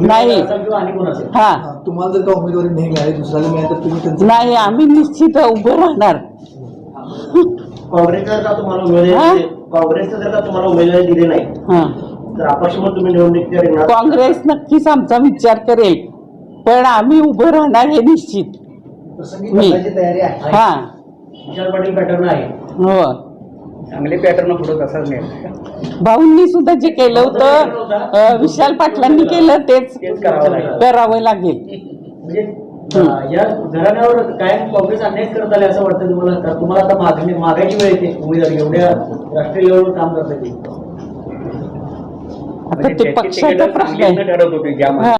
नाही. हा. तुम्हाला जर का उमेदवारी नाही मिळाली दुसऱ्याला मिळाली तर तुम्ही त्यांचं नाही आम्ही निश्चित उभं राहणार. काँग्रेसचा जर का तुम्हाला? उमेदवारी काँग्रेसचं जर का तुम्हाला उमेदवारी दिली नाही हा. तर म्हणून तुम्ही निवडणूक रिंगणात काँग्रेस नक्कीच आमचा विचार करेल पण आम्ही उभं राहणार हे निश्चित. मी. तयारी आहे. हा. विशाल पाटील पॅटर्न आहे. हो. चांगले पॅटर्न पुढे तसाच नाही भाऊंनी सुद्धा जे केलं होतं विशाल पाटलांनी केलं तेच करावं लागेल. म्हणजे या घराण्यावर कायम काँग्रेस अन्याय करत आले असं वाटतं तुम्हाला? का तुम्हाला आता मागणी मागायची वेळ येते? उमेदवारी एवढ्या राष्ट्रीय लेवलवर काम करता येईल आता ते पक्षाचा प्रश्न आहे ठरत होते ज्या हा.